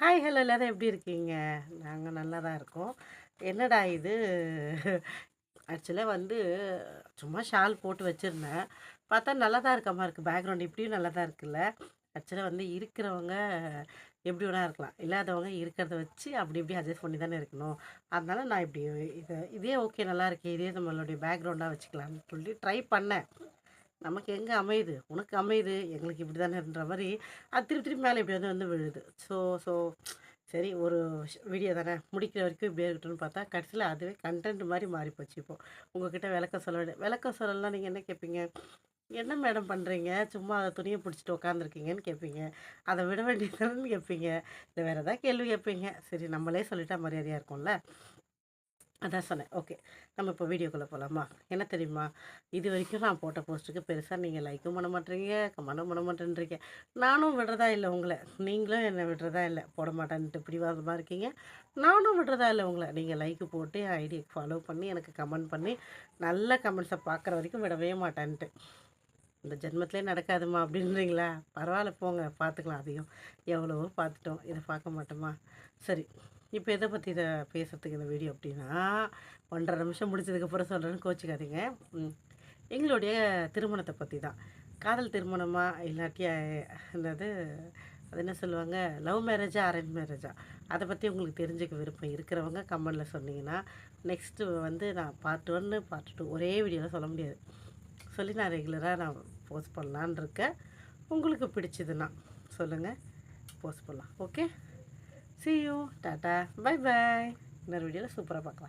Hi hello எல்லோரும் எப்படி இருக்கீங்க? நாங்கள் நல்லா தான் இருக்கோம். என்னடா இது? ஆக்சுவலாக வந்து சும்மா ஷால் போட்டு வச்சுருந்தேன். பார்த்தா நல்லா தான் இருக்க மாதிரி இருக்குது பேக்ரவுண்ட் இப்படியும் நல்லா தான் இருக்குல்ல. ஆக்சுவலாக வந்து இருக்கிறவங்க எப்படி வேணா இருக்கலாம். இல்லாதவங்க இருக்கிறத வச்சு அப்படி இப்படி அட்ஜஸ்ட் பண்ணி தானே இருக்கணும். அதனால நான் இப்படி இதை இதே ஓகே நல்லா இருக்கே. இதே நம்மளுடைய பேக்ரவுண்டாக வச்சுக்கலாம்னு சொல்லி ட்ரை பண்ணேன். நமக்கு எங்கே அமையுது? உனக்கு அமையுது. எங்களுக்கு இப்படி தானேன்ற மாதிரி அது திருப்பி திருப்பி மேலே இப்படி வந்து வந்து விழுது. ஸோ ஸோ சரி ஒரு வீடியோ தானே? முடிக்கிற வரைக்கும் இப்படியே இருக்கட்டும்னு பார்த்தா கடைசியில் அதுவே கண்டென்ட் மாதிரி மாறி போச்சு இப்போது உங்ககிட்ட விளக்க சொல்ல வேண்டிய விளக்க சொல்லலாம் நீங்கள் என்ன கேட்பீங்க என்ன மேடம் பண்ணுறீங்க சும்மா அதை துணியை பிடிச்சிட்டு உட்காந்துருக்கீங்கன்னு கேட்பீங்க அதை விட வேண்டியதுன்னு கேட்பீங்க இல்லை வேறு ஏதாவது கேள்வி கேட்பீங்க சரி நம்மளே சொல்லிட்டா மரியாதையாக இருக்கும்ல? அதான் சொன்னேன். ஓகே நம்ம இப்போ வீடியோக்குள்ளே போகலாமா என்ன தெரியுமா? இது வரைக்கும் நான் போட்ட போஸ்ட்டுக்கு பெருசாக நீங்கள் லைக்கும் பண்ண மாட்டேறீங்க கமெண்டும் பண்ண மாட்டேன்றீங்க. நானும் விடுறதா இல்லை உங்களை. நீங்களும் என்னை விடுறதா இல்லை. போட மாட்டேன்ட்டு பிடிவாதமாக இருக்கீங்க. நானும் விடுறதா இல்லை உங்களை. நீங்கள் லைக்கு போட்டு என் ஐடியை ஃபாலோ பண்ணி எனக்கு கமெண்ட் பண்ணி நல்ல கமெண்ட்ஸை பார்க்குற வரைக்கும் விடவே மாட்டேன்ட்டு. இந்த ஜென்மத்திலே நடக்காதுமா அப்படின்றீங்களா? பரவாயில்ல போங்க பார்த்துக்கலாம் அதையும் எவ்வளவோ பார்த்துட்டோம் இதை பார்க்க மாட்டோமா? சரி. இப்போ எதை பற்றி இதை பேசுகிறதுக்கு இந்த வீடியோ அப்படின்னா ஒன்றரை நிமிஷம் முடிச்சதுக்கப்புறம் சொல்கிறேன்னு கோச்சிக்காதீங்க. எங்களுடைய திருமணத்தை பற்றி தான் காதல் திருமணமாக இல்லாட்டி என்னது அது என்ன சொல்லுவாங்க? லவ் மேரேஜா அரேஞ்ச் மேரேஜா அதை பற்றி உங்களுக்கு தெரிஞ்சுக்க விருப்பம் இருக்கிறவங்க கமெண்டில் சொன்னீங்கன்னா நெக்ஸ்ட்டு வந்து நான் பார்ட் ஒன்று பார்ட் டூ ஒரே வீடியோவில் சொல்ல முடியாது. சொல்லி நான் ரெகுலராக நான் போஸ்ட் பண்ணலான்னு இருக்கேன். உங்களுக்கு பிடிச்சதுன்னா சொல்லுங்கள் போஸ்ட் பண்ணலாம். Okay see you tata bye bye இன்னொரு வீடியோவில் சூப்பராக பார்க்கலாம்